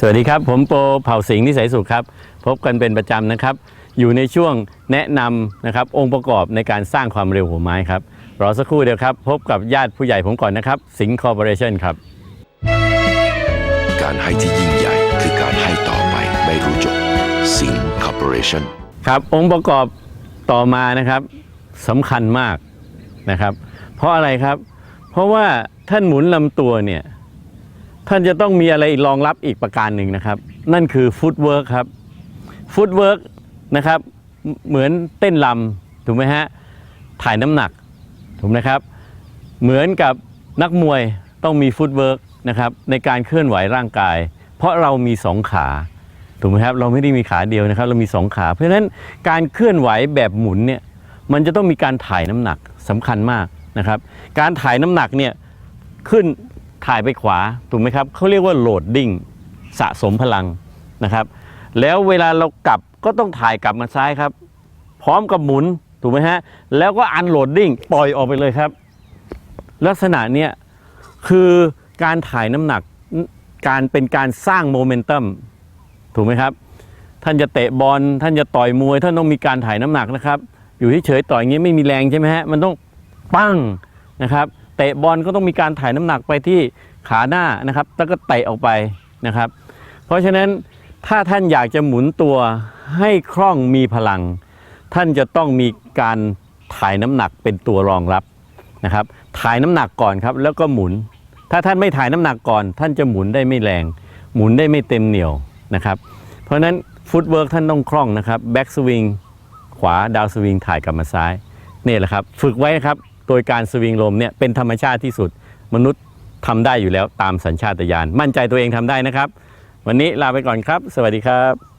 สวัสดีครับ ผมโปเผ่าสิงห์นิสัยสุขครับ พบกันเป็นประจำนะครับ อยู่ในช่วงแนะนำนะครับองค์ประกอบในการสร้างความเร็วหัวไม้ครับ รอสักครู่เดียวครับ พบกับญาติผู้ใหญ่ผมก่อนนะครับ สิงห์คอร์ปอเรชั่นครับ การให้ที่ยิ่งใหญ่คือการให้ต่อไปไม่รู้จบสิงห์คอร์ปอเรชั่นครับ องค์ประกอบต่อมานะครับสำคัญมากนะครับ เพราะอะไรครับ เพราะว่าท่านหมุนลำตัวเนี่ย ท่านจะต้องมีอะไรรองรับอีกประการหนึ่งนะครับ นั่นคือฟุตเวิร์กครับฟุตเวิร์กนะครับเหมือนเต้นลำถูกไหมฮะถ่ายน้ำหนักถูกไหมครับ เหมือนกับนักมวยต้องมีฟุตเวิร์กนะครับในการเคลื่อนไหวร่างกาย เพราะเรามีสองขาถูกไหมครับเราไม่ได้มีขาเดียวนะครับ เรามีสองขา เพราะฉะนั้นการเคลื่อนไหวแบบหมุนเนี่ยมันจะต้องมีการถ่ายน้ำหนักสำคัญมากนะครับ การถ่ายน้ำหนักเนี่ยขึ้น ถ่ายไปขวาถูกไหมครับเขาเรียกว่าโหลดดิ้งสะสมพลังนะครับ แล้วเวลาเรากลับก็ต้องถ่ายกลับมาซ้ายครับ พร้อมกับหมุนถูกไหมฮะแล้วก็อันโหลดดิ้งปล่อยออกไปเลยครับ ลักษณะเนี้ยคือการถ่ายน้ำหนักการเป็นการสร้างโมเมนตัมถูกไหมครับ ท่านจะเตะบอลท่านจะต่อยมวย ท่านต้องมีการถ่ายน้ำหนักนะครับ อยู่เฉยๆต่อยอย่างนี้ไม่มีแรงใช่ไหมฮะมันต้องปั้งนะครับ เตะบอลก็ต้องมีการถ่ายน้ำหนักไปที่ขาหน้านะครับแล้วก็เตะออกไปนะครับ เพราะฉะนั้นถ้าท่านอยากจะหมุนตัวให้คล่องมีพลัง ท่านจะต้องมีการถ่ายน้ำหนักเป็นตัวรองรับนะครับ ถ่ายน้ำหนักก่อนครับแล้วก็หมุน ถ้าท่านไม่ถ่ายน้ำหนักก่อน ท่านจะหมุนได้ไม่แรง หมุนได้ไม่เต็มเหนียวนะครับ เพราะฉะนั้นฟุตเวิร์กท่านต้องคล่องนะครับแบ็กสวิงขวาดาวสวิงถ่ายกลับมาซ้ายนี่แหละครับ ฝึกไว้ครับ โดยการสวิงลมเนี่ยเป็นธรรมชาติที่สุด มนุษย์ทำได้อยู่แล้วตามสัญชาตญาณมั่นใจตัวเองทำได้นะครับ วันนี้ลาไปก่อนครับ สวัสดีครับ